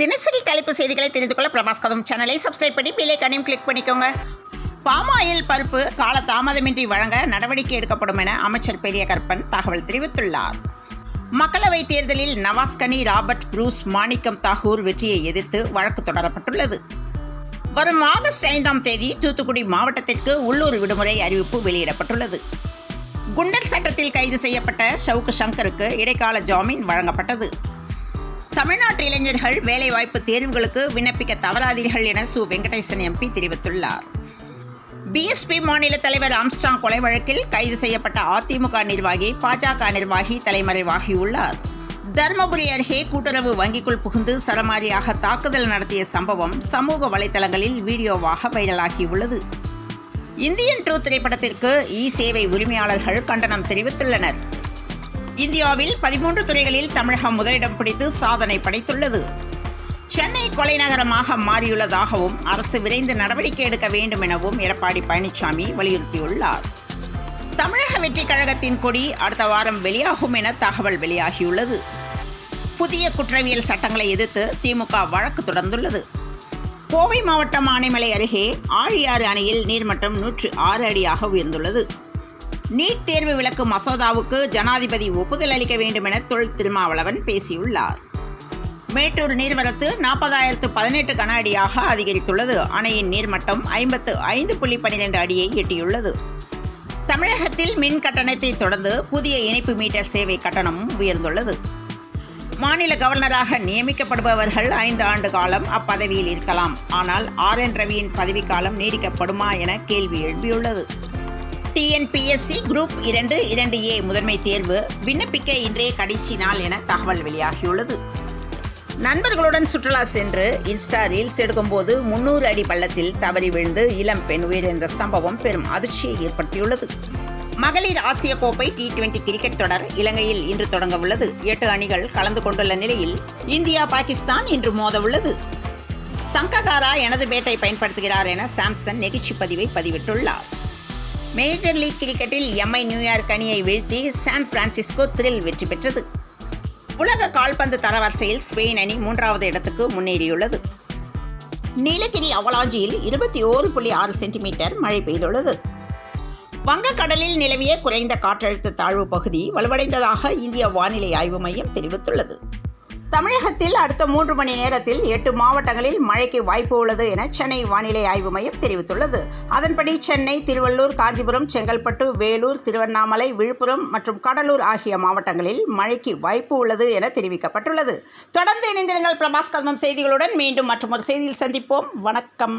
தினசரி தலைப்பு செய்திகளை தெரிந்து கொள்ள பிரபாஸ் கதம் சேனலை சப்ஸ்கிரைப் பண்ணி பில்லைக்கானையும் கிளிக் பண்ணிக்கோங்க. பாமாயில் பருப்பு கால தாமதமின்றி வழங்க நடவடிக்கை எடுக்கப்படும் என அமைச்சர் பெரிய கற்பன் தகவல் தெரிவித்துள்ளார். மக்களவைத் தேர்தலில் நவாஸ்கனி ராபர்ட் ப்ரூஸ் மாணிக்கம் தாகூர் வெற்றியை எதிர்த்து வழக்கு தொடரப்பட்டுள்ளது. வரும் ஆகஸ்ட் ஐந்தாம் தேதி தூத்துக்குடி மாவட்டத்திற்கு உள்ளூர் விடுமுறை அறிவிப்பு வெளியிடப்பட்டுள்ளது. குண்டர் சட்டத்தில் கைது செய்யப்பட்ட ஷவுக்கு சங்கருக்கு இடைக்கால ஜாமீன் வழங்கப்பட்டது. தமிழ்நாட்டு இளைஞர்கள் வேலைவாய்ப்பு தேர்வுகளுக்கு விண்ணப்பிக்க தவறாதீர்கள் என சு. வெங்கடேசன் எம்பி தெரிவித்துள்ளார். பிஎஸ்பி மாநில தலைவர் ஆம்ஸ்டாங் கொலை வழக்கில் கைது செய்யப்பட்ட அதிமுக நிர்வாகி பாஜக நிர்வாகி தலைமறைவாகியுள்ளார். தருமபுரி அருகே கூட்டுறவு வங்கிக்குள் புகுந்து சரமாரியாக தாக்குதல் நடத்திய சம்பவம் சமூக வலைதளங்களில் வீடியோவாக வைரலாகியுள்ளது. இந்தியன் ட்ரூ திரைப்படத்திற்கு இ சேவை உரிமையாளர்கள் கண்டனம் தெரிவித்துள்ளனர். இந்தியாவில் பதிமூன்று துறைகளில் தமிழகம் முதலிடம் பிடித்து சாதனை படைத்துள்ளது. சென்னை கொலை நகரமாக மாறியுள்ளதாகவும் அரசு விரைந்து நடவடிக்கை எடுக்க வேண்டும் எனவும் எடப்பாடி பழனிசாமி வலியுறுத்தியுள்ளார். தமிழக வெற்றிக் கழகத்தின் கொடி அடுத்த வாரம் வெளியாகும் என தகவல் வெளியாகியுள்ளது. புதிய குற்றவியல் சட்டங்களை எதிர்த்து திமுக வழக்கு தொடர்ந்துள்ளது. கோவை மாவட்டம் ஆனைமலை அருகே ஆழியாறு அணையில் நீர்மட்டம் நூற்று ஆறு அடியாக உயர்ந்துள்ளது. நீட் தேர்வு விலக்கு மசோதாவுக்கு ஜனாதிபதி ஒப்புதல் அளிக்க வேண்டும் என தொல் திருமாவளவன் பேசியுள்ளார். மேட்டூர் நீர்வரத்து நாற்பதாயிரத்து பதினெட்டு கன அடியாக அதிகரித்துள்ளது. அணையின் நீர்மட்டம் ஐம்பத்து ஐந்து புள்ளி பனிரெண்டு அடியை எட்டியுள்ளது. தமிழகத்தில் மின் கட்டணத்தை தொடர்ந்து புதிய இணைப்பு மீட்டர் சேவை கட்டணமும் உயர்ந்துள்ளது. மாநில கவர்னராக நியமிக்கப்படுபவர்கள் ஐந்து ஆண்டு காலம் அப்பதவியில் இருக்கலாம். ஆனால் ஆர் என் ரவியின் பதவிக்காலம் நீடிக்கப்படுமா என கேள்வி எழுப்பியுள்ளது டிஎன்பிஎஸ்சி குரூப் இரண்டு இரண்டு ஏ முதன்மை தேர்வு விண்ணப்பிக்க இன்றைய கடைசி நாள் என தகவல் வெளியாகியுள்ளது. நண்பர்களுடன் சுற்றுலா சென்று இன்ஸ்டா ரீல்ஸ் எடுக்கும்போது முன்னூறு அடி பள்ளத்தில் தவறி விழுந்து இளம் பெண் உயிரிழந்த சம்பவம் பெரும் அதிர்ச்சியை ஏற்படுத்தியுள்ளது. மகளிர் ஆசிய கோப்பை டி டுவெண்டி கிரிக்கெட் தொடர் இலங்கையில் இன்று தொடங்க உள்ளது எட்டு அணிகள் கலந்து கொண்டுள்ள நிலையில் இந்தியா பாகிஸ்தான் இன்று மோத உள்ளது சங்ககாரா எனது பேட்டை பயன்படுத்துகிறார் என சாம்சன் நெகிழ்ச்சி பதிவை பதிவிட்டுள்ளார். மேஜர் லீக் கிரிக்கெட்டில் எம்ஐ நியூயார்க் அணியை வீழ்த்தி சான் பிரான்சிஸ்கோ த்ரில் வெற்றி பெற்றது. உலக கால்பந்து தரவரிசையில் ஸ்பெயின் அணி மூன்றாவது இடத்துக்கு முன்னேறியுள்ளது. நீலகிரி அவலாஞ்சியில் இருபத்தி ஓரு புள்ளி ஆறு சென்டிமீட்டர் மழை பெய்துள்ளது. வங்கக்கடலில் நிலவிய குறைந்த காற்றழுத்த தாழ்வு பகுதி வலுவடைந்ததாக இந்திய வானிலை ஆய்வு மையம் தெரிவித்துள்ளது. தமிழகத்தில் அடுத்த மூன்று மணி நேரத்தில் எட்டு மாவட்டங்களில் மழைக்கு வாய்ப்பு உள்ளது என சென்னை வானிலை ஆய்வு மையம் தெரிவித்துள்ளது. அதன்படி சென்னை திருவள்ளூர் காஞ்சிபுரம் செங்கல்பட்டு வேலூர் திருவண்ணாமலை விழுப்புரம் மற்றும் கடலூர் ஆகிய மாவட்டங்களில் மழைக்கு வாய்ப்பு உள்ளது என தெரிவிக்கப்பட்டுள்ளது. தொடர்ந்து இணைந்திருங்கள் பிரபாஸ் கதமம் செய்திகளுடன் மீண்டும் மற்றும் ஒரு செய்தியில் சந்திப்போம். வணக்கம்.